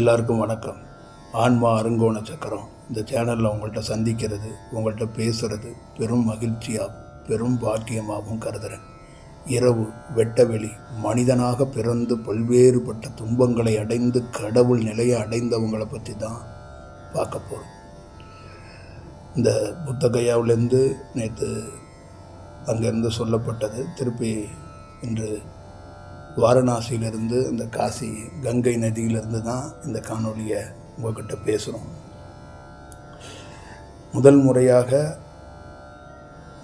எல்லாருக்கும் வணக்கம். ஆன்மா அருங்கோண சக்கரம். இந்த சேனலில் உங்கள்கிட்ட சந்திக்கிறது உங்கள்கிட்ட பேசுகிறது பெரும் மகிழ்ச்சியாகவும் பெரும் பாக்கியமாகவும் கருதுகிறேன் இரவு வெட்டவெளி மனிதனாக பிறந்து பல்வேறுபட்ட துன்பங்களை அடைந்து கடவுள் நிலையை அடைந்தவங்களை பற்றி தான் பார்க்க போகிறோம் இந்த புத்தகையாவிலேருந்து நேற்று அங்கேருந்து சொல்லப்பட்டது. திருப்பி இன்று வாரணாசியிலிருந்து இந்த காசி கங்கை நதியிலிருந்து தான் இந்த காணொலியை உங்கள்கிட்ட பேசுகிறோம் முதல் முறையாக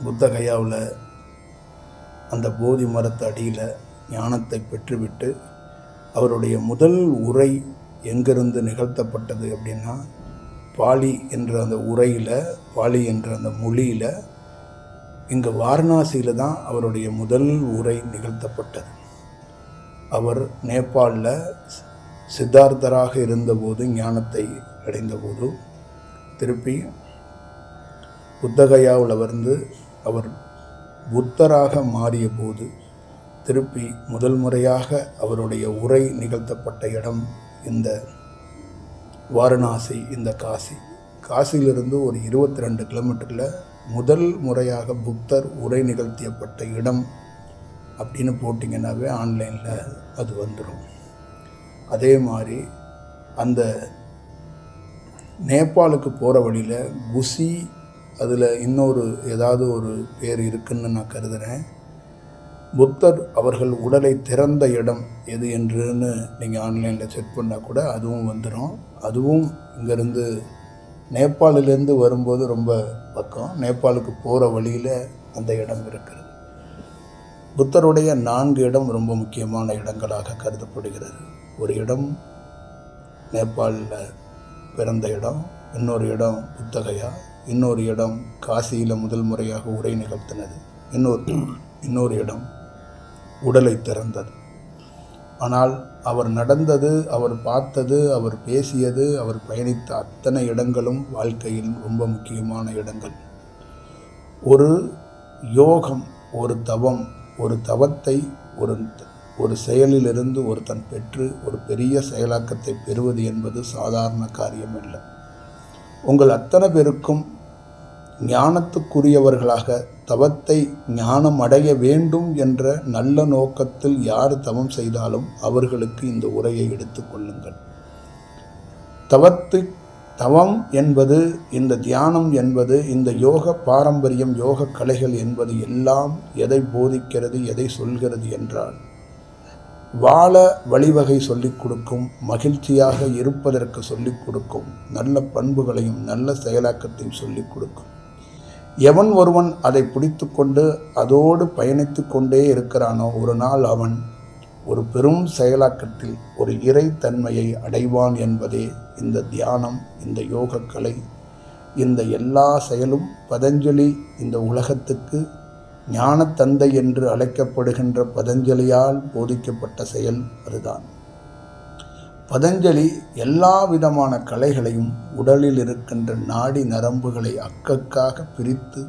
புத்தகையாவில் அந்த போதி மரத்து அடியில் ஞானத்தை பெற்றுவிட்டு அவருடைய முதல் உரை எங்கிருந்து நிகழ்த்தப்பட்டது அப்படின்னா பாலி என்ற அந்த உரையில் பாலி என்ற அந்த மொழியில் இங்கே வாரணாசியில் தான் அவருடைய முதல் உரை நிகழ்த்தப்பட்டது. அவர் நேபாளில் சித்தார்த்தராக இருந்தபோது ஞானத்தை அடைந்தபோது திருப்பி புத்தகையாவில் வந்து அவர் புத்தராக மாறிய போது திருப்பி முதல் முறையாக அவருடைய உரை நிகழ்த்தப்பட்ட இடம் இந்த வாரணாசி இந்த காசி. காசியிலிருந்து ஒரு இருபத்தி ரெண்டு கிலோமீட்டரில் முதல் முறையாக புத்தர் உரை நிகழ்த்தியப்பட்ட இடம் அப்படின்னு போட்டிங்கன்னாவே ஆன்லைனில் அது வந்துடும் அதே மாதிரி அந்த நேபாளுக்கு போகிற வழியில் குசி அதில் இன்னொரு ஏதாவது ஒரு பேர் இருக்குன்னு நான் கருதுகிறேன் புத்தர் அவர்கள் உடலை திறந்த இடம் எது என்றுன்னு நீங்கள் ஆன்லைனில் செக் பண்ணால் கூட அதுவும் வந்துடும் அதுவும் இங்கேருந்து நேபாளிலேருந்து வரும்போது ரொம்ப பக்கம். நேபாளுக்கு போகிற வழியில் அந்த இடம் இருக்கிறது புத்தருடைய நான்கு இடம் ரொம்ப முக்கியமான இடங்களாக கருதப்படுகிறது. ஒரு இடம் நேபாளில் பிறந்த இடம் இன்னொரு இடம் புத்தகையா இன்னொரு இடம் காசியில் முதல் முறையாக உரை நிகழ்த்தினது இன்னொரு இன்னொரு இடம் உடலை திறந்தது. ஆனால் அவர் நடந்தது அவர் பார்த்தது அவர் பேசியது அவர் பயணித்த அத்தனை இடங்களும் வாழ்க்கையில் ரொம்ப முக்கியமான இடங்கள். ஒரு யோகம் ஒரு தவம் ஒரு தவத்தை ஒரு ஒரு செயலிலிருந்து ஒருத்தன் பெற்று ஒரு பெரிய செயலாக்கத்தை பெறுவது என்பது சாதாரண காரியம் இல்லை உங்கள் அத்தனை பேருக்கும் ஞானத்துக்குரியவர்களாக தவத்தை ஞானம் அடைய வேண்டும் என்ற நல்ல நோக்கத்தில் யார் தவம் செய்தாலும் அவர்களுக்கு இந்த உரையை எடுத்துக்கொள்ளுங்கள் தவத்து தவம் என்பது இந்த தியானம் என்பது இந்த யோக பாரம்பரியம் யோக கலைகள் என்பது எல்லாம் எதை போதிக்கிறது எதை சொல்கிறது என்றால் வாழ வழிவகை சொல்லிக் கொடுக்கும் மகிழ்ச்சியாக இருப்பதற்கு சொல்லிக் கொடுக்கும் நல்ல பண்புகளையும் நல்ல செயலாக்கத்தையும் சொல்லிக் கொடுக்கும். எவன் ஒருவன் அதை பிடித்து கொண்டு அதோடு பயணித்து கொண்டே இருக்கிறானோ ஒரு நாள் அவன் ஒரு பெரும் செயலாக்கத்தில் ஒரு இறைத்தன்மையை அடைவான் என்பதே இந்த தியானம் இந்த யோகக்கலை. இந்த எல்லா செயலும் பதஞ்சலி இந்த உலகத்துக்கு ஞானத்தந்தை என்று அழைக்கப்படுகின்ற பதஞ்சலியால் போதிக்கப்பட்ட செயல் அதுதான். பதஞ்சலி எல்லா விதமான கலைகளையும் உடலில் இருக்கின்ற நாடி நரம்புகளை அக்கக்காக பிரித்து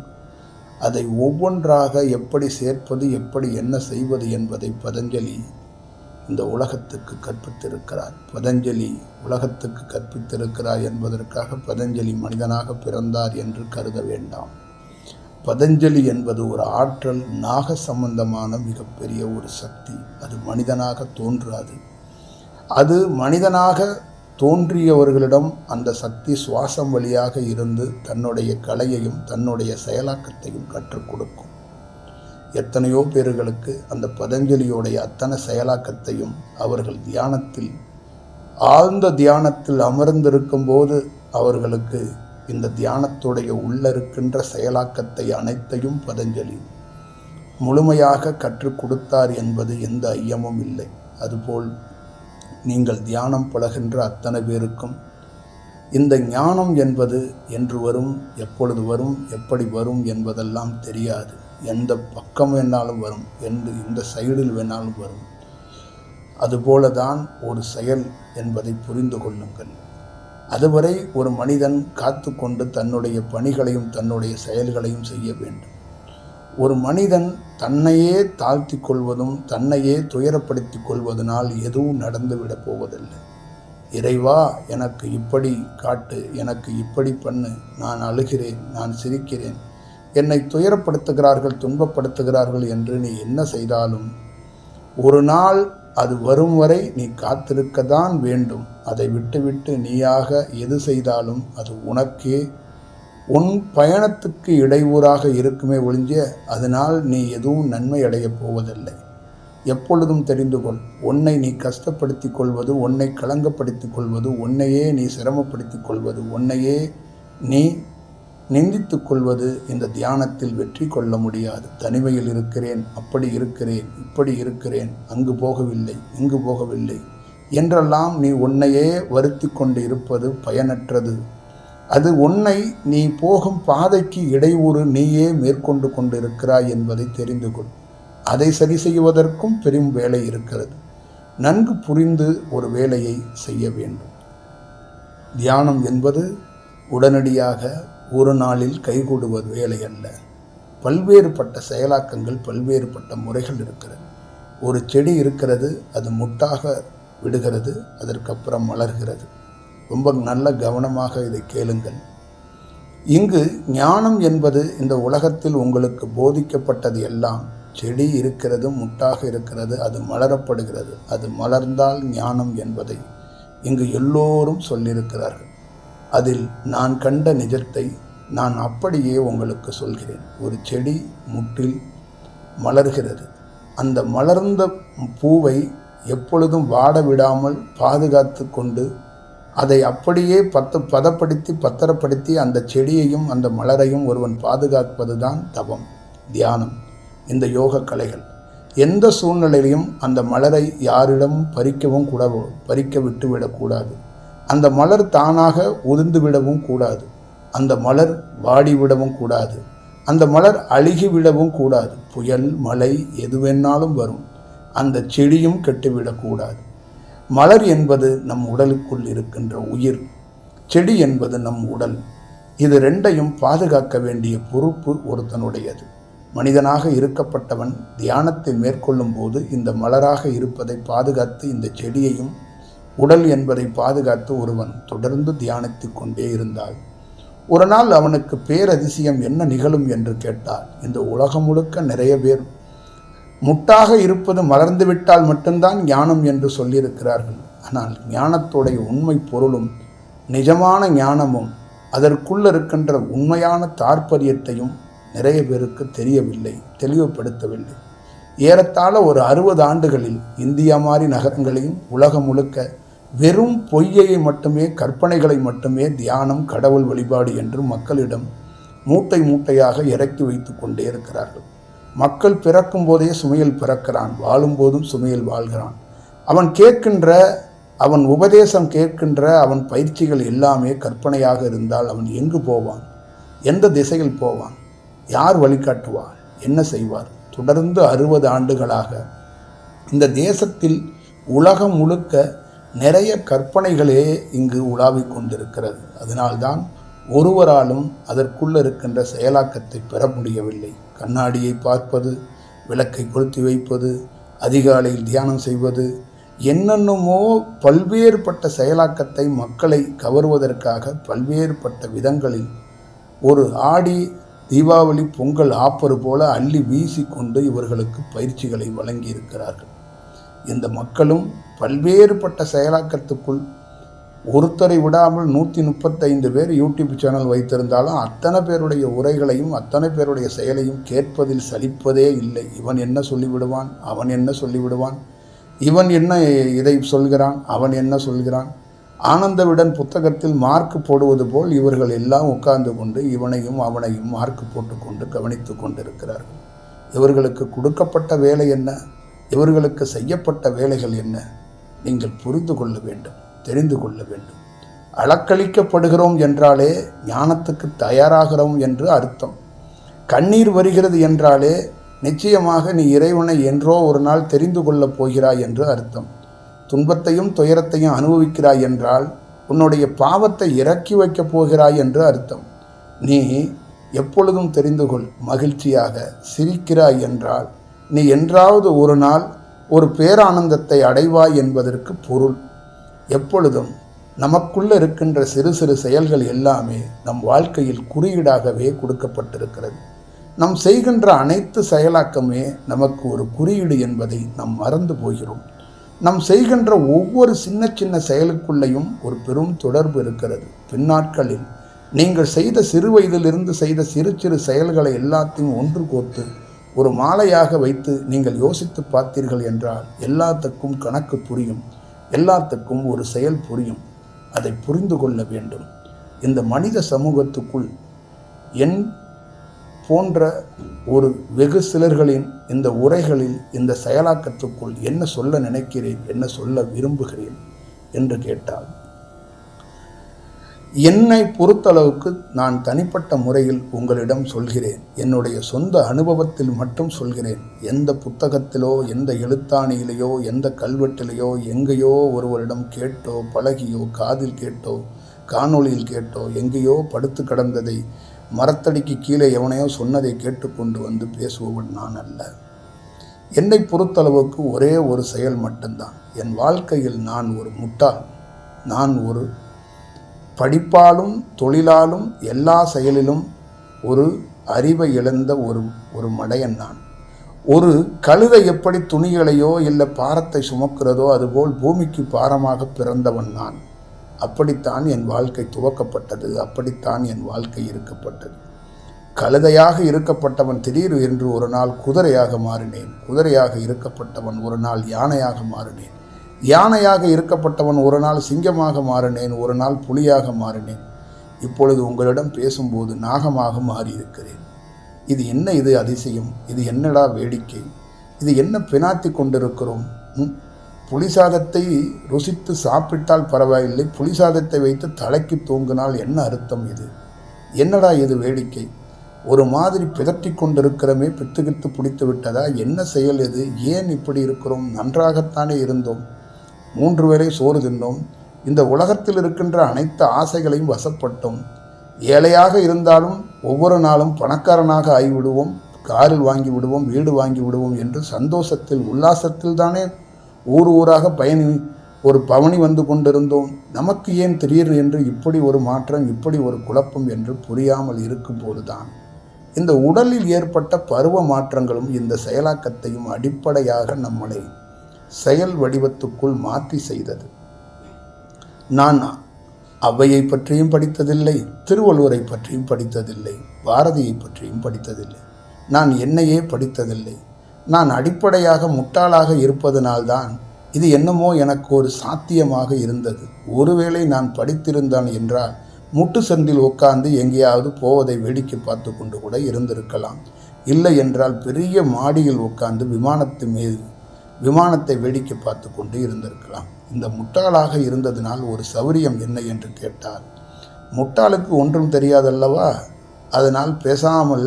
அதை ஒவ்வொன்றாக எப்படி சேர்ப்பது எப்படி என்ன செய்வது என்பதை பதஞ்சலி இந்த உலகத்துக்கு கற்பித்திருக்கிறார். பதஞ்சலி உலகத்துக்கு கற்பித்திருக்கிறார் என்பதற்காக பதஞ்சலி மனிதனாக பிறந்தார் என்று கருத வேண்டாம். பதஞ்சலி என்பது ஒரு ஆற்றல் நாக சம்பந்தமான மிகப்பெரிய ஒரு சக்தி. அது மனிதனாக தோன்றாது. அது மனிதனாக தோன்றியவர்களிடம் அந்த சக்தி சுவாசம் வழியாக இருந்து தன்னுடைய கலையையும் தன்னுடைய செயலாக்கத்தையும் கற்றுக் கொடுக்கும். எத்தனையோ பேர்களுக்கு அந்த பதஞ்சலியோடைய அத்தனை செயலாக்கத்தையும் அவர்கள் தியானத்தில் ஆழ்ந்த தியானத்தில் அமர்ந்திருக்கும் போது அவர்களுக்கு இந்த தியானத்துடைய உள்ள இருக்கின்ற செயலாக்கத்தை அனைத்தையும் பதஞ்சலி முழுமையாக கற்றுக் கொடுத்தார் என்பது எந்த ஐயமும் இல்லை. அதுபோல் நீங்கள் தியானம் பழகின்ற அத்தனை பேருக்கும் இந்த ஞானம் என்பது என்று வரும் எப்பொழுது வரும் எப்படி வரும் என்பதெல்லாம் தெரியாது. எந்த பக்கம் வேணாலும் வரும் எந்த இந்த சைடில் வேணாலும் வரும். அதுபோல தான் ஒரு செயல் என்பதை புரிந்து கொள்ளுங்கள். அதுவரை ஒரு மனிதன் காத்து கொண்டு தன்னுடைய பணிகளையும் தன்னுடைய செயல்களையும் செய்ய வேண்டும். ஒரு மனிதன் தன்னையே தாழ்த்தி கொள்வதும் தன்னையே துயரப்படுத்திக் கொள்வதனால் எதுவும் நடந்துவிடப் போவதில்லை. இறைவா எனக்கு இப்படி காட்டு எனக்கு இப்படி பண்ணு நான் அழுகிறேன் நான் சிரிக்கிறேன் என்னை துயரப்படுத்துகிறார்கள் துன்பப்படுத்துகிறார்கள் என்று நீ என்ன செய்தாலும் ஒரு நாள் அது வரும் வரை நீ காத்திருக்கத்தான் வேண்டும். அதை விட்டுவிட்டு நீயாக எது செய்தாலும் அது உனக்கே உன் பயணத்துக்கு இடையூறாக இருக்குமே ஒழிஞ்ச அதனால் நீ எதுவும் நன்மை அடையப் போவதில்லை. எப்பொழுதும் தெரிந்து கொள் உன்னை நீ கஷ்டப்படுத்திக் கொள்வது உன்னை களங்கப்படுத்திக் கொள்வது உன்னையே நீ சிரமப்படுத்திக் கொள்வது உன்னையே நீ நிந்தித்துக் கொள்வது இந்த தியானத்தில் வெற்றி கொள்ள முடியாது. தனிமையில் இருக்கிறேன் அப்படி இருக்கிறேன் இப்படி இருக்கிறேன் அங்கு போகவில்லை இங்கு போகவில்லை. என்றெல்லாம் நீ உன்னையே வருத்தி கொண்டு இருப்பது பயனற்றது. அது உன்னை நீ போகும் பாதைக்கு இடையூறு நீயே மேற்கொண்டு கொண்டிருக்கிறாய் என்பதை தெரிந்து கொள். அதை சரி செய்வதற்கும் பெரும் வேலை இருக்கிறது. நன்கு புரிந்து ஒரு வேலையை செய்ய வேண்டும். தியானம் என்பது உடனடியாக ஒரு நாளில் கைகூடுவது வேலை அல்ல பல்வேறுபட்ட செயலாக்கங்கள் பல்வேறுபட்ட முறைகள் இருக்கிறது. ஒரு செடி இருக்கிறது அது முட்டாக விடுகிறது அதற்கப்புறம் மலர்கிறது. ரொம்ப நல்ல கவனமாக இதை கேளுங்கள். இங்கு ஞானம் என்பது இந்த உலகத்தில் உங்களுக்கு போதிக்கப்பட்டது எல்லாம். செடி இருக்கிறது முட்டாக இருக்கிறது அது மலரப்படுகிறது. அது மலர்ந்தால் ஞானம் என்பதை இங்கு எல்லோரும் சொல்லியிருக்கிறார்கள். அதில் நான் கண்ட நிஜத்தை நான் அப்படியே உங்களுக்கு சொல்கிறேன். ஒரு செடி முட்டில் மலர்கிறது. அந்த மலர்ந்த பூவை எப்பொழுதும் வாட விடாமல் பாதுகாத்து கொண்டு அதை அப்படியே பத்து பதப்படுத்தி பத்திரப்படுத்தி அந்த செடியையும் அந்த மலரையும் ஒருவன் பாதுகாப்பது தான் தவம் தியானம். இந்த யோக கலைகள். எந்த சூழ்நிலையிலும் அந்த மலரை யாரிடமும் பறிக்கவும் கூட பறிக்க விட்டுவிடக்கூடாது அந்த மலர் தானாக உதிர்ந்து விடவும் கூடாது. அந்த மலர் வாடிவிடவும் கூடாது. அந்த மலர் அழுகி விடவும் கூடாது. புயல் மழை எது வேணாலும் வரும். அந்த செடியும் கெட்டுவிடக்கூடாது மலர் என்பது நம் உடலுக்குள் இருக்கின்ற உயிர். செடி என்பது நம் உடல். இது ரெண்டையும் பாதுகாக்க வேண்டிய பொறுப்பு ஒருத்தனுடையது. மனிதனாக இருக்கப்பட்டவன் தியானத்தை மேற்கொள்ளும் போது இந்த மலராக இருப்பதை பாதுகாத்து இந்த செடியையும் உடல் என்பதை பாதுகாத்து ஒருவன் தொடர்ந்து தியானித்து கொண்டே இருந்தாள். ஒரு நாள் அவனுக்கு பேரதிசயம் என்ன நிகழும் என்று கேட்டால் இந்த உலகம் முழுக்க நிறைய பேர் முட்டாக இருப்பது மலர்ந்துவிட்டால் மட்டும்தான் ஞானம் என்று சொல்லியிருக்கிறார்கள். ஆனால் ஞானத்துடைய உண்மை பொருளும் நிஜமான ஞானமும் அதற்குள்ள இருக்கின்ற உண்மையான தாற்பரியத்தையும் நிறைய பேருக்கு தெரியவில்லை தெளிவுபடுத்தவில்லை. ஏறத்தாழ ஒரு அறுபது ஆண்டுகளில் இந்தியா மாதிரி நகரங்களையும் உலகம் முழுக்க வெறும் பொய்யை மட்டுமே கற்பனைகளை மட்டுமே தியானம் கடவுள் வழிபாடு என்று மக்களிடம் மூட்டை மூட்டையாக இறக்கி வைத்து கொண்டே இருக்கிறார்கள். மக்கள் பிறக்கும் போதே சுமையில் பிறக்கிறான் வாழும்போதும் சுமையில் வாழ்கிறான். அவன் கேட்கின்ற அவன் உபதேசம் கேட்கின்ற அவன் பயிற்சிகள் எல்லாமே கற்பனையாக இருந்தால் அவன் எங்கு போவான்? எந்த திசையில் போவான்? யார் வழிகாட்டுவார்? என்ன செய்வார்? தொடர்ந்து அறுபது ஆண்டுகளாக இந்த தேசத்தில் உலகம் முழுக்க நிறைய கற்பனைகளே இங்கு உலாவிக் கொண்டிருக்கிறது. அதனால்தான் ஒருவராலும் அதற்குள்ள இருக்கின்ற செயலாக்கத்தை பெற முடியவில்லை. கண்ணாடியை பார்ப்பது விளக்கை கொளுத்தி வைப்பது அதிகாலையில் தியானம் செய்வது என்னென்னமோ பல்வேறுபட்ட செயலாக்கத்தை மக்களை கவர்வதற்காக பல்வேறுபட்ட விதங்களில் ஒரு ஆடி தீபாவளி பொங்கல் ஆப்பர் போல அள்ளி வீசிக்கொண்டு இவர்களுக்கு பயிற்சிகளை வழங்கியிருக்கிறார்கள். இந்த மக்களும் பல்வேறுபட்ட செயலாக்கத்துக்குள் ஒருத்தரை விடாமல் நூற்றி முப்பத்தைந்து பேர் யூடியூப் சேனல் வைத்திருந்தாலும் அத்தனை பேருடைய உரைகளையும் அத்தனை பேருடைய செயலையும் கேட்பதில் சலிப்பதே இல்லை. இவன் என்ன சொல்லிவிடுவான்? அவன் என்ன சொல்லிவிடுவான்? இவன் என்ன இதை சொல்கிறான்? அவன் என்ன சொல்கிறான்? ஆனந்தவிடன் புத்தகத்தில் மார்க் போடுவது போல் இவர்கள் எல்லாம் உட்கார்ந்து கொண்டு இவனையும் அவனையும் மார்க் போட்டுக்கொண்டு கவனித்து கொண்டிருக்கிறார்கள். இவர்களுக்கு கொடுக்கப்பட்ட வேலை என்ன? இவர்களுக்கு செய்யப்பட்ட வேலைகள் என்ன? நீங்கள் புரிந்து கொள்ள வேண்டும் தெரிந்து கொள்ள வேண்டும். அளக்களிக்கப்படுகிறோம் என்றாலே ஞானத்துக்கு தயாராகிறோம் என்று அர்த்தம். கண்ணீர் வருகிறது என்றாலே நிச்சயமாக நீ இறைவனை என்றோ ஒரு நாள் தெரிந்து கொள்ளப் போகிறாய் என்று அர்த்தம். துன்பத்தையும் துயரத்தையும் அனுபவிக்கிறாய் என்றால் உன்னுடைய பாவத்தை இறக்கி வைக்கப் போகிறாய் என்று அர்த்தம். நீ எப்பொழுதும் தெரிந்து கொள் மகிழ்ச்சியாக சிரிக்கிறாய் என்றால் நீ என்றாவது ஒரு நாள் ஒரு பேரானந்தத்தை அடைவாய் என்பதற்கு பொருள். எப்பொழுதும் நமக்குள்ள இருக்கின்ற சிறு சிறு செயல்கள் எல்லாமே நம் வாழ்க்கையில் குறியீடாகவே கொடுக்கப்பட்டிருக்கிறது. நம் செய்கின்ற அனைத்து செயலாக்கமே நமக்கு ஒரு குறியீடு என்பதை நாம் மறந்து போகிறோம். நம் செய்கின்ற ஒவ்வொரு சின்ன சின்ன செயலுக்குள்ளேயும் ஒரு பெரும் தொடர்பு இருக்கிறது. பின்னாட்களில் நீங்கள் செய்த சிறு வயதிலிருந்து செய்த சிறு சிறு செயல்களை எல்லாத்தையும் ஒன்று கோத்து ஒரு மாலையாக வைத்து நீங்கள் யோசித்து பார்த்தீர்கள் என்றால் எல்லாத்துக்கும் கணக்கு புரியும் எல்லாத்துக்கும் ஒரு செயல் புரியும். அதை புரிந்து கொள்ள வேண்டும். இந்த மனித சமூகத்துக்குள் என் போன்ற ஒரு வெகு சிலர்களின் இந்த உரைகளில் இந்த செயலாக்கத்துக்குள் என்ன சொல்ல நினைக்கிறேன் என்ன சொல்ல விரும்புகிறேன் என்று கேட்டால் என்னை பொறுத்தளவுக்கு நான் தனிப்பட்ட முறையில் உங்களிடம் சொல்கிறேன். என்னுடைய சொந்த அனுபவத்தில் மட்டும் சொல்கிறேன். எந்த புத்தகத்திலோ எந்த எழுத்தாணியிலேயோ எந்த கல்வெட்டிலேயோ எங்கேயோ ஒருவரிடம் கேட்டோ பழகியோ காதில் கேட்டோ காணொளியில் கேட்டோ எங்கேயோ படுத்து கிடந்ததை மரத்தடிக்கு கீழே எவனையோ சொன்னதை கேட்டுக்கொண்டு வந்து பேசுபவன் நான் அல்ல. என்னை பொறுத்தளவுக்கு ஒரே ஒரு செயல் மட்டும்தான். என் வாழ்க்கையில் நான் ஒரு முட்டாள். நான் ஒரு படிப்பாலும் தொழிலாலும் எல்லா செயலிலும் ஒரு அறிவை இழந்த ஒரு ஒரு மடையன் நான். ஒரு கழுதை எப்படி துணிகளையோ இல்லை பாரத்தை சுமக்கிறதோ அதுபோல் பூமிக்கு பாரமாக பிறந்தவன் நான். அப்படித்தான் என் வாழ்க்கை துவக்கப்பட்டது அப்படித்தான் என் வாழ்க்கை இருக்கப்பட்டது. கழுதையாக இருக்கப்பட்டவன் திடீர் என்று ஒரு நாள் குதிரையாக மாறினேன். குதிரையாக இருக்கப்பட்டவன் ஒரு நாள் யானையாக மாறினேன். யானையாக இருக்கப்பட்டவன் ஒரு நாள் சிங்கமாக மாறினேன் ஒரு நாள் புலியாக மாறினேன். இப்பொழுது உங்களிடம் பேசும்போது நாகமாக மாறியிருக்கிறேன். இது என்ன இது அதிசயம்? இது என்னடா வேடிக்கை? இது என்ன பினாத்தி கொண்டிருக்கிறோம்? ம்? புளி சாதத்தை ருசித்து சாப்பிட்டால் பரவாயில்லை. புலி சாதத்தை வைத்து தலைக்கு தூங்கினால் என்ன அர்த்தம் இது? என்னடா இது வேடிக்கை? ஒரு மாதிரி பிதற்றி கொண்டிருக்கிறமே பித்துகித்து பிடித்து விட்டதா? என்ன செயல் இது? ஏன் இப்படி இருக்கிறோம்? நன்றாகத்தானே இருந்தோம். மூன்று வேளை சோறு தின்னும். இந்த உலகத்தில் இருக்கின்ற அனைத்து ஆசைகளையும் வசப்பட்டோம். ஏழையாக இருந்தாலும் ஒவ்வொரு நாளும் பணக்காரனாக ஆகிவிடுவோம். காரில் வாங்கி விடுவோம் வீடு வாங்கி விடுவோம் என்று சந்தோஷத்தில் உல்லாசத்தில் தானே ஊர் ஊராக பயணி ஒரு பவனி வந்து கொண்டிருந்தோம். நமக்கு ஏன் திடீர் என்று இப்படி ஒரு மாற்றம் இப்படி ஒரு குழப்பம் என்று புரியாமல் இருக்கும்போதுதான். இந்த உடலில் ஏற்பட்ட பருவ மாற்றங்களும் இந்த செயலாக்கத்தையும் அடிப்படையாக நம்மளை செயல் வடிவத்துக்குள் மாற்றி செய்தது. நான் அவ்வையை பற்றியும் படித்ததில்லை திருவள்ளுவரை பற்றியும் படித்ததில்லை பாரதியை பற்றியும் படித்ததில்லை. நான் என்னையே படித்ததில்லை. நான் அடிப்படையாக முட்டாளாக இருப்பதனால்தான் இது என்னமோ எனக்கு ஒரு சாத்தியமாக இருந்தது. ஒருவேளை நான் படித்திருந்தான் என்றால் முட்டு சந்தில் உட்கார்ந்து எங்கேயாவது போவதை வேடிக்கை பார்த்து கொண்டு கூட இருந்திருக்கலாம். இல்லை என்றால் பெரிய மாடியில் உட்கார்ந்து விமானத்து மீது விமானத்தை வேடிக்கை பார்த்து கொண்டு இருந்திருக்கலாம். இந்த முட்டாளாக இருந்ததினால் ஒரு சௌரியம் என்ன என்று கேட்டால் முட்டாளுக்கு ஒன்றும் தெரியாதல்லவா? அதனால் பேசாமல்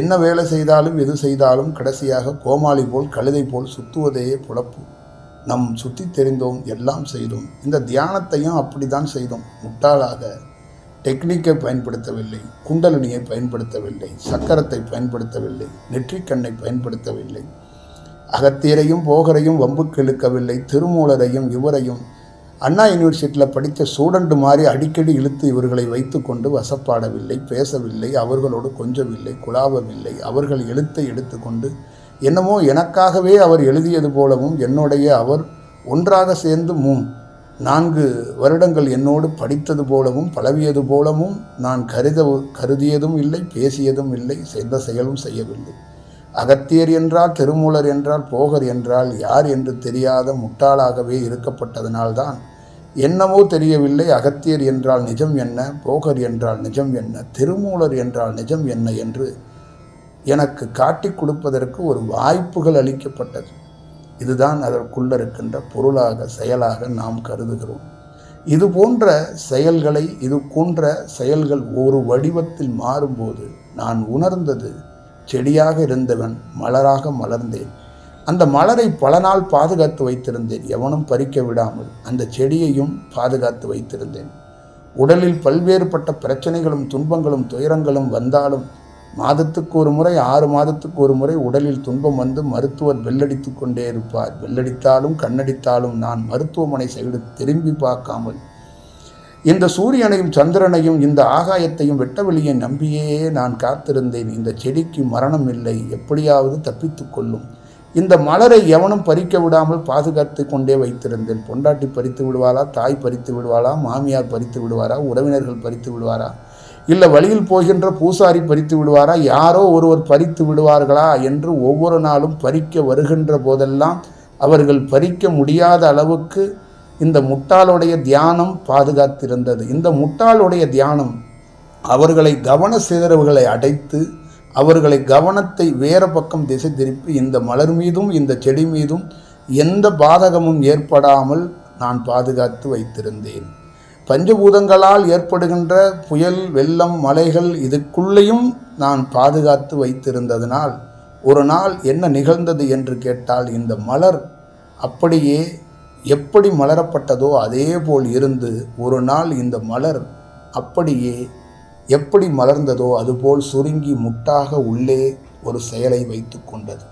என்ன வேலை செய்தாலும் எது செய்தாலும் கடைசியாக கோமாளி போல் கழுதை போல் சுத்துவதையே புழப்பு நம் சுற்றி தெரிந்தோம் எல்லாம் செய்தோம். இந்த தியானத்தையும் அப்படிதான் செய்தோம். முட்டாளாக டெக்னிக்கை பயன்படுத்தவில்லை குண்டலினியை பயன்படுத்தவில்லை சக்கரத்தை பயன்படுத்தவில்லை நெற்றிக்கண்ணை பயன்படுத்தவில்லை. அகத்தியரையும் போகரையும் வம்புக்கு இழுக்கவில்லை திருமூலரையும் இவரையும். அண்ணா யூனிவர்சிட்டியில் படித்த ஸ்டூடெண்ட் மாதிரி அடிக்கடி இழுத்து இவர்களை வைத்துக்கொண்டு வசப்பாடவில்லை பேசவில்லை அவர்களோடு கொஞ்சவில்லை குழாவவில்லை. அவர்கள் எழுத்தை எடுத்துக்கொண்டு என்னமோ எனக்காகவே அவர் எழுதியது போலவும் என்னுடைய அவர் ஒன்றாக சேர்ந்து மூ நான்கு வருடங்கள் என்னோடு படித்தது போலவும் பழவியது போலவும் நான் கருத கருதியதும் இல்லை பேசியதும் இல்லை எந்த செயலும் செய்யவில்லை. அகத்தியர் என்றால் திருமூலர் என்றால் போகர் என்றால் யார் என்று தெரியாத முட்டாளாகவே இருக்கப்பட்டதனால்தான் என்னமோ தெரியவில்லை அகத்தியர் என்றால் நிஜம் என்ன போகர் என்றால் நிஜம் என்ன திருமூலர் என்றால் நிஜம் என்ன என்று எனக்கு காட்டிக் கொடுப்பதற்கு ஒரு வாய்ப்புகள் அளிக்கப்பட்டது. இதுதான் அதற்குள்ள இருக்கின்ற பொருளாக செயலாக நாம் கருதுகிறோம். இது போன்ற செயல்களை இது போன்ற செயல்கள் ஒரு வடிவத்தில் மாறும்போது நான் உணர்ந்தது செடியாக இருந்தவன் மலராக மலர்ந்தேன். அந்த மலரை பல நாள் பாதுகாத்து வைத்திருந்தேன். எவனும் பறிக்க விடாமல் அந்த செடியையும் பாதுகாத்து வைத்திருந்தேன். உடலில் பல்வேறுபட்ட பிரச்சனைகளும் துன்பங்களும் துயரங்களும் வந்தாலும் மாதத்துக்கு ஒரு முறை ஆறு மாதத்துக்கு ஒரு முறை உடலில் துன்பம் வந்து மருத்துவர் வெள்ளடித்து கொண்டே இருப்பார். வெள்ளடித்தாலும் கண்ணடித்தாலும் நான் மருத்துவமனை சைடு திரும்பி பார்க்காமல் இந்த சூரியனையும் சந்திரனையும் இந்த ஆகாயத்தையும் வெட்டவெளியை நம்பியே நான் காத்திருந்தேன். இந்த செடிக்கு மரணம் இல்லை. எப்படியாவது தப்பித்து கொள்ளும். இந்த மலரை எவனும் பறிக்க விடாமல் பாதுகாத்து கொண்டே வைத்திருந்தேன். பொண்டாட்டி பறித்து விடுவாரா தாய் பறித்து விடுவாரா மாமியார் பறித்து விடுவாரா? உறவினர்கள் பறித்து விடுவாரா? இல்லை வழியில் போகின்ற பூசாரி பறித்து விடுவாரா? யாரோ ஒருவர் பறித்து விடுவார்களா? என்று ஒவ்வொரு நாளும் பறிக்க வருகின்ற போதெல்லாம் அவர்கள் பறிக்க முடியாத அளவுக்கு இந்த முட்டாளுடைய தியானம் பாதுகாத்திருந்தது. இந்த முட்டாளுடைய தியானம் அவர்களை கவன சிதறவுகளை அடைத்து அவர்களை கவனத்தை வேற பக்கம் திசை திருப்பி இந்த மலர் மீதும் இந்த செடி மீதும் எந்த பாதகமும் ஏற்படாமல் நான் பாதுகாத்து வைத்திருந்தேன். பஞ்சபூதங்களால் ஏற்படுகின்ற புயல் வெள்ளம் மலைகள் இதுக்குள்ளேயும் நான் பாதுகாத்து வைத்திருந்ததனால் ஒரு நாள் என்ன நிகழ்ந்தது என்று கேட்டால் இந்த மலர் அப்படியே எப்படி மலரப்பட்டதோ அதே போல் இருந்து ஒரு நாள் இந்த மலர் அப்படியே எப்படி மலர்ந்ததோ அதுபோல் சுருங்கி முட்டாக உள்ளே ஒரு செயலை வைத்து கொண்டது.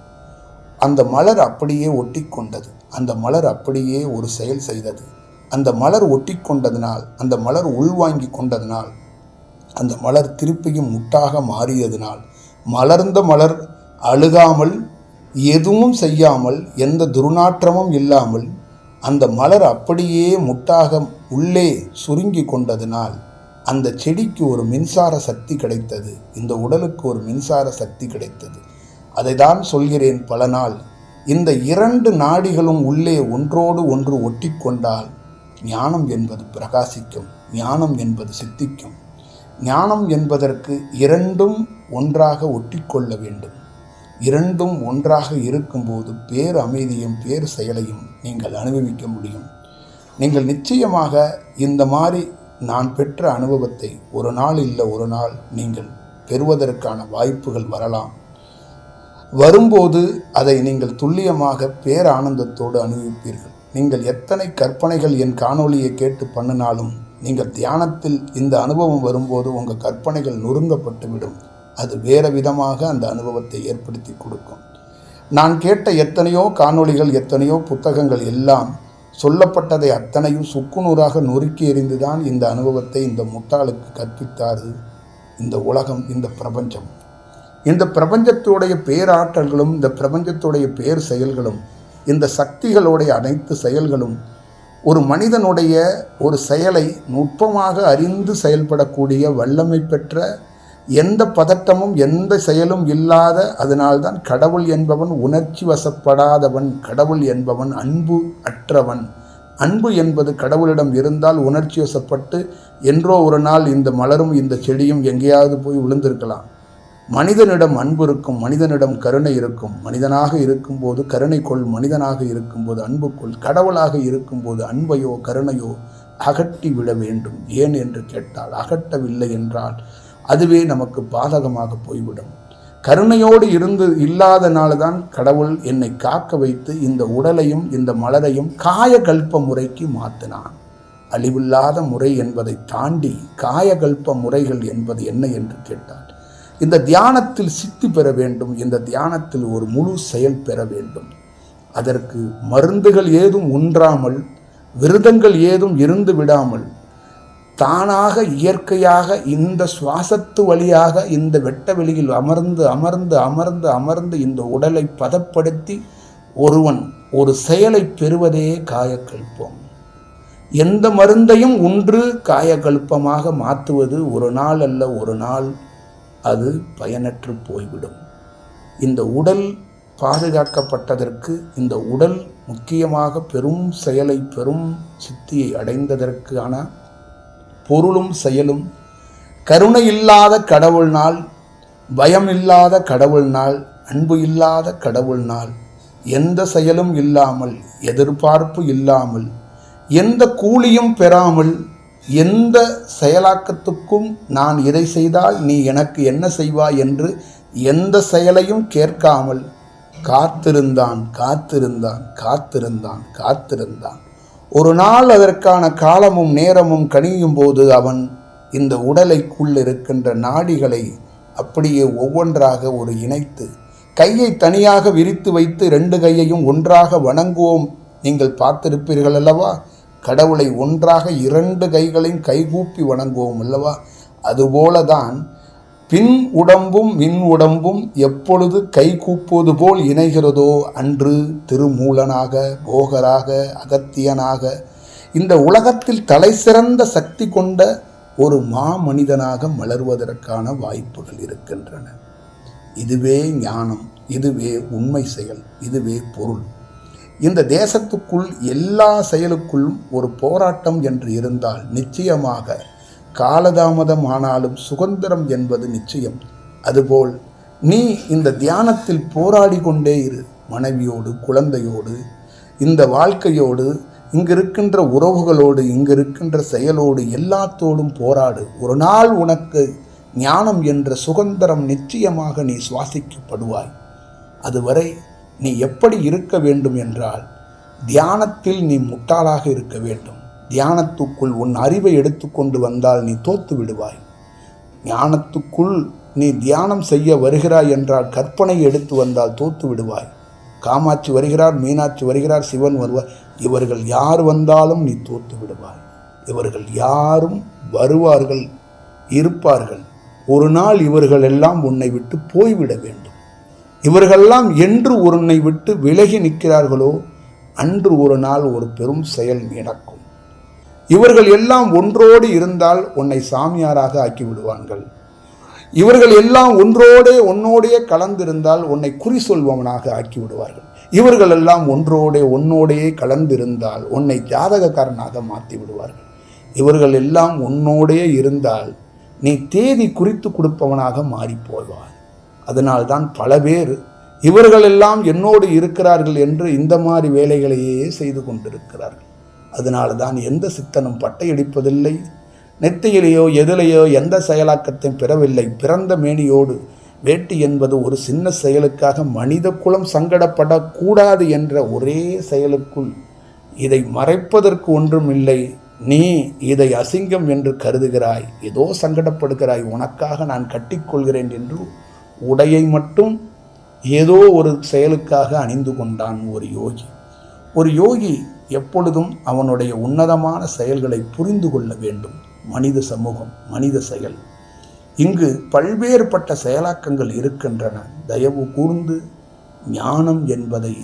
அந்த மலர் அப்படியே ஒட்டி கொண்டது. அந்த மலர் அப்படியே ஒரு செயல் செய்தது. அந்த மலர் ஒட்டி கொண்டதினால் அந்த மலர் உள்வாங்கி கொண்டதினால் அந்த மலர் திருப்பியும் முட்டாக மாறியதினால் மலர்ந்த மலர் அழுகாமல் எதுவும் செய்யாமல் எந்த துர்நாற்றமும் இல்லாமல் அந்த மலர் அப்படியே முட்டாக உள்ளே சுருங்கி கொண்டதினால் அந்த செடிக்கு ஒரு மின்சார சக்தி கிடைத்தது. இந்த உடலுக்கு ஒரு மின்சார சக்தி கிடைத்தது. அதை தான் சொல்கிறேன் பல நாள் இந்த இரண்டு நாடிகளும் உள்ளே ஒன்றோடு ஒன்று ஒட்டிக்கொண்டால் ஞானம் என்பது பிரகாசிக்கும் ஞானம் என்பது சித்திக்கும். ஞானம் என்பதற்கு இரண்டும் ஒன்றாக ஒட்டிக்கொள்ள வேண்டும். இரண்டும் ஒன்றாக இருக்கும்போது பேர் அமைதியும் பேர் செயலையும் நீங்கள் அனுபவிக்க முடியும். நீங்கள் நிச்சயமாக இந்த மாதிரி நான் பெற்ற அனுபவத்தை ஒரு நாள் இல்லை ஒரு நாள் நீங்கள் பெறுவதற்கான வாய்ப்புகள் வரலாம். வரும்போது அதை நீங்கள் துல்லியமாக பேரானந்தத்தோடு அனுபவிப்பீர்கள். நீங்கள் எத்தனை கற்பனைகள் என் காணொளியை கேட்டு பண்ணினாலும் நீங்கள் தியானத்தில் இந்த அனுபவம் வரும்போது உங்கள் கற்பனைகள் நொறுங்கப்பட்டுவிடும். அது வேறு விதமாக அந்த அனுபவத்தை ஏற்படுத்தி கொடுக்கும். நான் கேட்ட எத்தனையோ காணொளிகள் எத்தனையோ புத்தகங்கள் எல்லாம் சொல்லப்பட்டதை அத்தனையும் சுக்குநூறாக நொறுக்கி எறிந்துதான் இந்த அனுபவத்தை இந்த முட்டாளுக்கு கற்பித்தாரு இந்த உலகம் இந்த பிரபஞ்சம். இந்த பிரபஞ்சத்துடைய பேராற்றல்களும் இந்த பிரபஞ்சத்துடைய பேர் செயல்களும் இந்த சக்திகளுடைய அனைத்து செயல்களும் ஒரு மனிதனுடைய ஒரு செயலை நுட்பமாக அறிந்து செயல்படக்கூடிய வல்லமை பெற்ற எந்த பதட்டமும் எந்த செயலும் இல்லாத அதனால்தான் கடவுள் என்பவன் உணர்ச்சி வசப்படாதவன் கடவுள் என்பவன் அன்பு அற்றவன். அன்பு என்பது கடவுளிடம் இருந்தால் உணர்ச்சி வசப்பட்டு என்றோ ஒரு நாள் இந்த மலரும் இந்த செடியும் எங்கேயாவது போய் விழுந்திருக்கலாம். மனிதனிடம் அன்பு இருக்கும் மனிதனிடம் கருணை இருக்கும் மனிதனாக இருக்கும்போது கருணை கொள் மனிதனாக இருக்கும்போது அன்பு கொள் கடவுளாக இருக்கும்போது அன்பையோ கருணையோ அகட்டி விட வேண்டும். ஏன் என்று கேட்டால் அகட்டவில்லை என்றால் அதுவே நமக்கு பாதகமாக போய்விடும். கருணையோடு இருந்து இல்லாதனால தான் கடவுள் என்னை காக்க வைத்து இந்த உடலையும் இந்த மலரையும் காயகல்ப முறைக்கு மாற்றினான் அழிவில்லாத முறை என்பதை தாண்டி காயகல்ப முறைகள் என்பது என்ன என்று கேட்டால் இந்த தியானத்தில் சித்தி பெற வேண்டும் இந்த தியானத்தில் ஒரு முழு செயல் பெற வேண்டும். அதற்கு மருந்துகள் ஏதும் உன்றாமல் விரதங்கள் ஏதும் இருந்து விடாமல் தானாக இயற்கையாக இந்த சுவாசத்து வழியாக இந்த வெட்ட வெளியில் அமர்ந்து அமர்ந்து அமர்ந்து அமர்ந்து இந்த உடலை பதப்படுத்தி ஒருவன் ஒரு செயலை பெறுவதே காயக்கல்பம். எந்த மருந்தையும் ஒன்று காயக்கல்பமாக மாற்றுவது ஒரு நாள் அல்ல ஒரு நாள் அது பயனற்று போய்விடும். இந்த உடல் பாதுகாக்கப்பட்டதற்கு இந்த உடல் முக்கியமாக பெரும் செயலை பெரும் சித்தியை அடைந்ததற்கான பொருளும் செயலும். கருணை இல்லாத கடவுள் நாள் பயம் இல்லாத கடவுள் நாள் அன்பு இல்லாத கடவுள் நாள் எந்த செயலும் இல்லாமல் எதிர்பார்ப்பு இல்லாமல் எந்த கூலியும் பெறாமல் எந்த செயலாக்கத்துக்கும் நான் இதை செய்தால் நீ எனக்கு என்ன செய்வாய் என்று எந்த செயலையும் கேட்காமல் காத்திருந்தான் காத்திருந்தான் காத்திருந்தான் காத்திருந்தான். ஒரு நாள் அதற்கான காலமும் நேரமும் கணியும் போது அவன் இந்த உடலைக்குள் இருக்கின்ற நாடிகளை அப்படியே ஒவ்வொன்றாக ஒரு இணைத்து கையை தனியாக விரித்து வைத்து ரெண்டு கையையும் ஒன்றாக வணங்குவோம். நீங்கள் பார்த்திருப்பீர்கள் அல்லவா? கடவுளை ஒன்றாக இரண்டு கைகளையும் கைகூப்பி வணங்குவோம் அல்லவா? அதுபோலதான் பின் உடம்பும் மின் உடம்பும் எப்பொழுது கை கூப்புவது போல் இணைகிறதோ அன்று திருமூலனாக போகராக அகத்தியனாக இந்த உலகத்தில் தலை சிறந்த சக்தி கொண்ட ஒரு மாமனிதனாக மலர்வதற்கான வாய்ப்புகள் இருக்கின்றன. இதுவே ஞானம் இதுவே உண்மை செயல் இதுவே பொருள். இந்த தேசத்துக்குள் எல்லா செயலுக்குள்ளும் ஒரு போராட்டம் என்று இருந்தால் நிச்சயமாக காலதாமதம் ஆனாலும் சுதந்திரம் என்பது நிச்சயம். அதுபோல் நீ இந்த தியானத்தில் போராடி கொண்டே இரு. மனைவியோடு குழந்தையோடு இந்த வாழ்க்கையோடு இங்கிருக்கின்ற உறவுகளோடு இங்கு இருக்கின்ற செயலோடு எல்லாத்தோடும் போராடு. ஒரு நாள் உனக்கு ஞானம் என்ற சுதந்திரம் நிச்சயமாக நீ சுவாசிக்கப்படுவாய். அதுவரை நீ எப்படி இருக்க வேண்டும் என்றால் தியானத்தில் நீ முட்டாளாக இருக்க வேண்டும். தியானத்துக்குள் உன் அறிவை எடுத்துக்கொண்டு வந்தால் நீ தோத்து விடுவாய். ஞானத்துக்குள் நீ தியானம் செய்ய வருகிறாய் என்றால் கற்பனை எடுத்து வந்தால் தோத்து விடுவாய். காமாட்சி வருகிறார் மீனாட்சி வருகிறார் சிவன் வருவார். இவர்கள் யார் வந்தாலும் நீ தோத்து விடுவாய். இவர்கள் யாரும் வருவார்கள் இருப்பார்கள். ஒரு நாள் இவர்கள் எல்லாம் உன்னை விட்டு போய்விட வேண்டும். இவர்களெல்லாம் என்று உன்னை விட்டு விலகி நிற்கிறார்களோ அன்று ஒரு நாள் ஒரு பெரும் செயல் நடக்கும். இவர்கள் எல்லாம் ஒன்றோடு இருந்தால் உன்னை சாமியாராக ஆக்கி விடுவார்கள் இவர்கள் எல்லாம் ஒன்றோடே உன்னோடே கலந்திருந்தால் உன்னை குறி சொல்பவனாக ஆக்கி விடுவார்கள் இவர்கள் எல்லாம் ஒன்றோடே உன்னோடே கலந்திருந்தால் உன்னை ஜாதகக்காரனாக மாற்றி விடுவார்கள் இவர்கள் எல்லாம் உன்னோடே இருந்தால் நீ தேதி குறித்து கொடுப்பவனாக மாறி போவாய் அதனால்தான் பல பேர் இவர்களெல்லாம் என்னோடு இருக்கிறார்கள் என்று இந்த மாதிரி வேலைகளையே செய்து கொண்டிருக்கிறார்கள். அதனால தான் எந்த சித்தனும் பட்டையடிப்பதில்லை. நெத்தியிலேயோ எதிலேயோ எந்த செயலாக்கத்தையும் பெறவில்லை. பிறந்த மேனியோடு வேட்டி என்பது ஒரு சின்ன செயலுக்காக மனித குலம் சங்கடப்படக்கூடாது என்ற ஒரே செயலுக்குள் இதை மறைப்பதற்கு ஒன்றும் இல்லை. நீ இதை அசிங்கம் என்று கருதுகிறாய். ஏதோ சங்கடப்படுகிறாய். உனக்காக நான் கட்டிக்கொள்கிறேன் என்று உடையை மட்டும் ஏதோ ஒரு செயலுக்காக அணிந்து கொண்டான் ஒரு யோகி. ஒரு யோகி எப்பொழுதும் அவனுடைய உன்னதமான செயல்களை புரிந்து கொள்ள வேண்டும். மனித சமூகம் மனித செயல். இங்கு பல்வேறுபட்ட செயலாக்கங்கள் இருக்கின்றன. தயவு கூர்ந்து ஞானம் என்பதை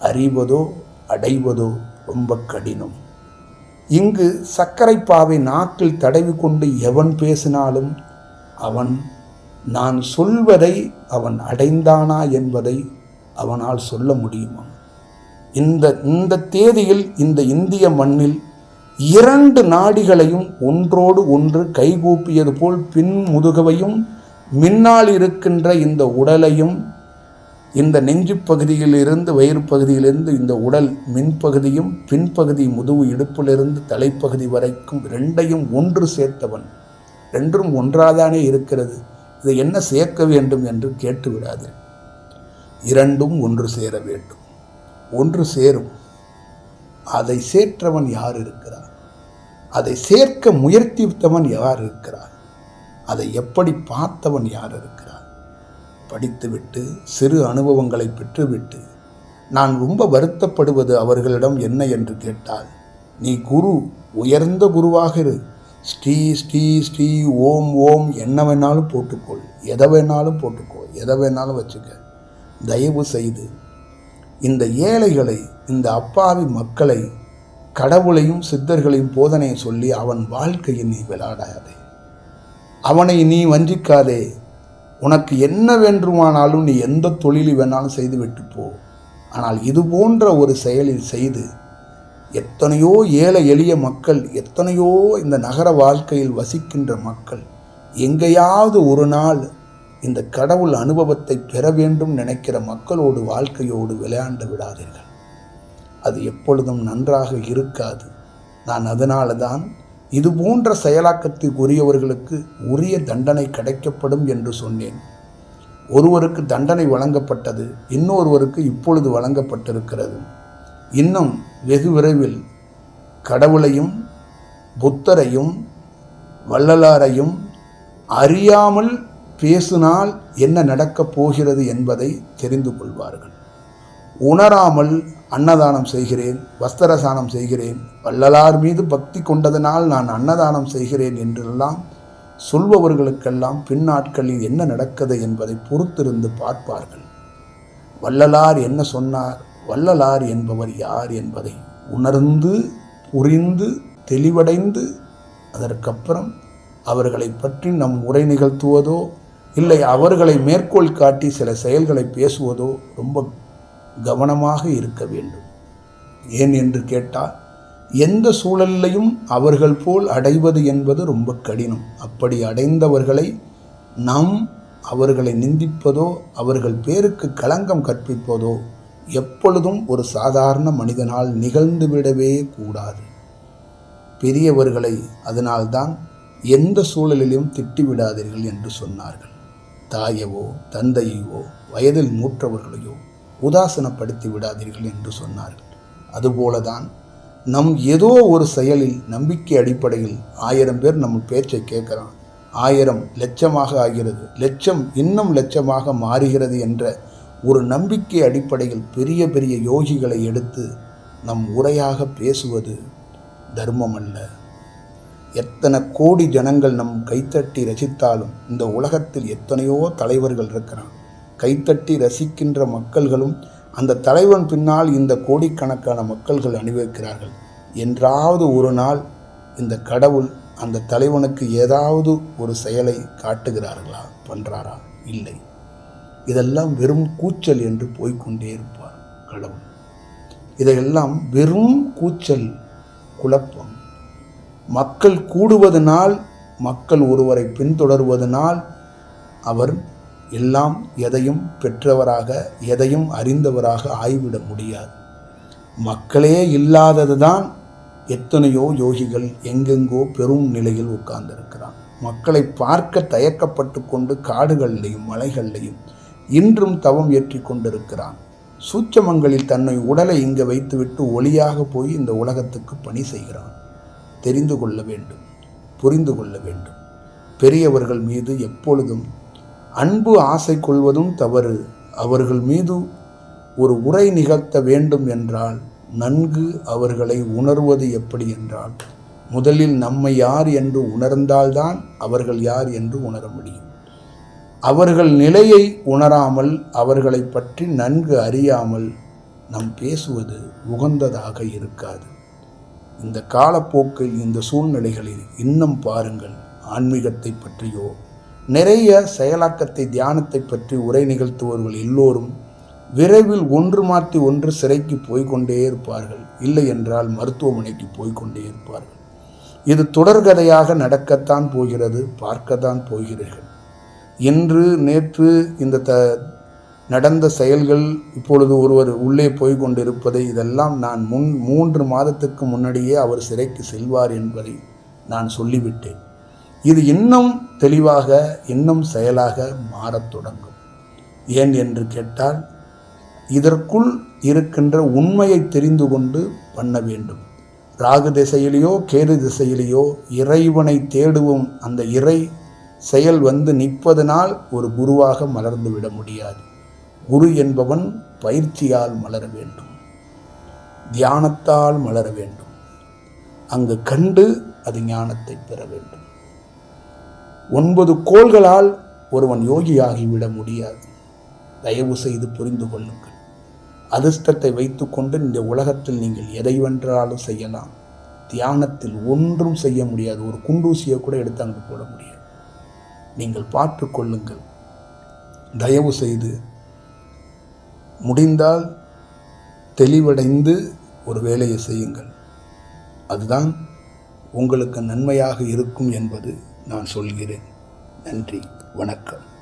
அறிவதோ அடைவதோ ரொம்ப கடினம். இங்கு சர்க்கரை பாவை நாக்கில் தடவி கொண்டு எவன் பேசினாலும் அவன் நான் சொல்வதை அவன் அடைந்தானா என்பதை அவனால் சொல்ல முடியுமா? இந்த இந்த தேதியில் இந்த இந்திய மண்ணில் இரண்டு நாடிகளையும் ஒன்றோடு ஒன்று கைகூப்பியது போல் பின்முதுகவையும் மின்னால் இருக்கின்ற இந்த உடலையும் இந்த நெஞ்சு பகுதியிலிருந்து வயிறு பகுதியிலிருந்து இந்த உடல் மின்பகுதியும் பின்பகுதி முதுகு இடுப்பிலிருந்து தலைப்பகுதி வரைக்கும் ரெண்டையும் ஒன்று சேர்த்தவன். ரெண்டும் ஒன்றாதானே இருக்கிறது. இதை என்ன சேர்க்க வேண்டும் என்று கேட்டுவிடாது இரண்டும் ஒன்று சேர வேண்டும். ஒன்று சேரும். அதை சேற்றவன் யார் இருக்கிறார் அதை சேர்க்க முயற்சித்தவன் யார் இருக்கிறார் அதை எப்படி பார்த்தவன் யார் இருக்கிறார் படித்துவிட்டு சிறு அனுபவங்களை பெற்றுவிட்டு நான் ரொம்ப வருத்தப்படுவது அவர்களிடம் என்ன என்று கேட்டால் நீ குரு உயர்ந்த குருவாக இரு. ஸ்ரீ ஸ்ரீ ஸ்ரீ ஓம் ஓம் என்ன வேணாலும் போட்டுக்கொள். எதை வேணாலும் போட்டுக்கோ எதை வேணாலும் வச்சுக்க. தயவு செய்து இந்த ஏழைகளை இந்த அப்பாவி மக்களை கடவுளையும் சித்தர்களையும் போதனையை சொல்லி அவன் வாழ்க்கையை நீ விளையாடாதே. அவனை நீ வஞ்சிக்காதே. உனக்கு என்ன வேண்டுமானாலும் நீ எந்த தொழில் வேணாலும் செய்து விட்டு போ. ஆனால் இது போன்ற ஒரு செயலில் செய்து எத்தனையோ ஏழை எளிய மக்கள் எத்தனையோ இந்த நகர வாழ்க்கையில் வசிக்கின்ற மக்கள் எங்கேயாவது ஒரு நாள் இந்த கடவுள் அனுபவத்தை பெற வேண்டும் நினைக்கிற மக்களோடு வாழ்க்கையோடு விளையாண்டு விடாதீர்கள். அது எப்பொழுதும் நன்றாக இருக்காது. நான் அதனால தான் இது போன்ற செயலாக்கத்துக்கு உரியவர்களுக்கு உரிய தண்டனை கிடைக்கப்படும் என்று சொன்னேன். ஒருவருக்கு தண்டனை வழங்கப்பட்டது இன்னொருவருக்கு இப்பொழுது வழங்கப்பட்டிருக்கிறது. இன்னும் வெகு விரைவில் கடவுளையும் புத்தரையும் வள்ளலாரையும் அறியாமல் பேசினால் என்ன நடக்கப் போகிறது என்பதை தெரிந்து கொள்வார்கள். உணராமல் அன்னதானம் செய்கிறேன் வஸ்திரசானம் செய்கிறேன் வள்ளலார் மீது பக்தி கொண்டதனால் நான் அன்னதானம் செய்கிறேன் என்றெல்லாம் சொல்பவர்களுக்கெல்லாம் பின்னாட்களில் என்ன நடக்கிறது என்பதை பொறுத்திருந்து பார்ப்பார்கள். வள்ளலார் என்ன சொன்னார்? வள்ளலார் என்பவர் யார் என்பதை உணர்ந்து புரிந்து தெளிவடைந்து அதற்கப்புறம் அவர்களை பற்றி நம் உரை நிகழ்த்துவதோ இல்லை அவர்களை மேற்கோள் காட்டி சில செயல்களை பேசுவதோ ரொம்ப கவனமாக இருக்க வேண்டும். ஏன் என்று கேட்டால் எந்த சூழலிலையும் அவர்கள் போல் அடைவது என்பது ரொம்ப கடினம். அப்படி அடைந்தவர்களை நாம் அவர்களை நிந்திப்பதோ அவர்கள் பேருக்கு களங்கம் கற்பிப்பதோ எப்பொழுதும் ஒரு சாதாரண மனிதனால் நிகழ்ந்துவிடவே கூடாது. பெரியவர்களை அதனால்தான் எந்த சூழலிலும் திட்டிவிடாதீர்கள் என்று சொன்னார்கள். தாயவோ தந்தையோ வயதில் மூற்றவர்களையோ உதாசனப்படுத்தி விடாதீர்கள் என்று சொன்னார்கள். அதுபோலதான் நம் ஏதோ ஒரு செயலில் நம்பிக்கை அடிப்படையில் ஆயிரம் பேர் நம்ம பேச்சை கேட்குறான் ஆயிரம் லட்சமாக ஆகிறது. லட்சம் இன்னும் லட்சமாக மாறுகிறது என்ற ஒரு நம்பிக்கை அடிப்படையில் பெரிய பெரிய யோகிகளை எடுத்து நம் உரையாக பேசுவது தர்மம் அல்ல எத்தனை கோடி ஜனங்கள் நம் கைத்தட்டி ரசித்தாலும் இந்த உலகத்தில் எத்தனையோ தலைவர்கள் இருக்கிறான் கைத்தட்டி ரசிக்கின்ற மக்கள்களும் அந்த தலைவன் பின்னால் இந்த கோடிக்கணக்கான மக்கள்கள் அணிவகுக்கிறார்கள் என்றாவது ஒரு நாள் இந்த கடவுள் அந்த தலைவனுக்கு ஏதாவது ஒரு செயலை காட்டுகிறார்களா பண்ணுறாரா இல்லை. இதெல்லாம் வெறும் கூச்சல் என்று போய்க்கொண்டே இருப்பார் கடவுள். இதையெல்லாம் வெறும் கூச்சல் குழப்பம் மக்கள் கூடுவதனால் மக்கள் ஒருவரை பின்தொடர்வதனால் அவர் எல்லாம் எதையும் பெற்றவராக எதையும் அறிந்தவராக ஆய்விட முடியாது. மக்களே இல்லாதது தான் எத்தனையோ யோகிகள் எங்கெங்கோ பெரும் நிலையில் உட்கார்ந்திருக்கிறான். மக்களை பார்க்க தயக்கப்பட்டு கொண்டு காடுகளிலையும் மலைகளிலையும் இன்றும் தவம் ஏற்றி கொண்டிருக்கிறான். சூச்சமங்களில் தன்னை உடலை இங்கே வைத்துவிட்டு ஒளியாக போய் இந்த உலகத்துக்கு பணி செய்கிறான். தெரிந்து கொள்ள வேண்டும் புரிந்து கொள்ள வேண்டும். பெரியவர்கள் மீது எப்பொழுதும் அன்பு ஆசை கொள்வதும் தவறு. அவர்கள் மீது ஒரு உரை நிகழ்த்த வேண்டும் என்றால் நன்கு அவர்களை உணர்வது எப்படி என்றால் முதலில் நம்மை யார் என்று உணர்ந்தால்தான் அவர்கள் யார் என்று உணர முடியும். அவர்கள் நிலையை உணராமல் அவர்களை பற்றி நன்கு அறியாமல் நம் பேசுவது உகந்ததாக இருக்காது. இந்த காலப்போக்கில் இந்த சூழ்நிலைகளில் இன்னும் பாருங்கள் ஆன்மீகத்தை பற்றியோ நிறைய செயலாக்கத்தை தியானத்தை பற்றி உரை நிகழ்த்துவர்கள் எல்லோரும் விரைவில் ஒன்று மாற்றி ஒன்று சிறைக்கு போய்கொண்டே இருப்பார்கள். இல்லை என்றால் மருத்துவமனைக்கு போய்கொண்டே இருப்பார்கள். இது தொடர்கதையாக நடக்கத்தான் போகிறது பார்க்கத்தான் போகிறீர்கள். இன்று நேற்று இந்த த நடந்த செயல்கள் இப்பொழுது ஒருவர் உள்ளே போய் கொண்டிருப்பதை இதெல்லாம் நான் முன் மூன்று மாதத்துக்கு முன்னாடியே அவர் சிறைக்கு செல்வார் என்பதை நான் சொல்லிவிட்டேன். இது இன்னும் தெளிவாக இன்னும் செயலாக மாறத் தொடங்கும். ஏன் என்று கேட்டால் இதற்குள் இருக்கின்ற உண்மையை தெரிந்து கொண்டு பண்ண வேண்டும். ராகு திசையிலேயோ கேது திசையிலேயோ இறைவனை தேடுவோம். அந்த இறை செயல் வந்து நிற்பதனால் ஒரு குருவாக மலர்ந்து விட முடியாது. குரு என்பவன் பயிற்சியால் மலர வேண்டும் தியானத்தால் மலர வேண்டும். அங்கு கண்டு அது ஞானத்தை பெற வேண்டும். ஒன்பது கோள்களால் ஒருவன் யோகியாகிவிட முடியாது. தயவு செய்து புரிந்து கொள்ளுங்கள். அதிர்ஷ்டத்தை வைத்துக்கொண்டு இந்த உலகத்தில் நீங்கள் எதை வென்றாலும் செய்யலாம். தியானத்தில் ஒன்றும் செய்ய முடியாது. ஒரு குண்டூசியை கூட எடுத்து அங்கு போட முடியாது. நீங்கள் பார்த்து கொள்ளுங்கள். தயவு செய்து முடிந்தால் தெளிவடைந்து ஒரு வேலையை செய்யுங்கள். அதுதான் உங்களுக்கு நன்மையாக இருக்கும் என்பது நான் சொல்கிறேன். நன்றி. வணக்கம்.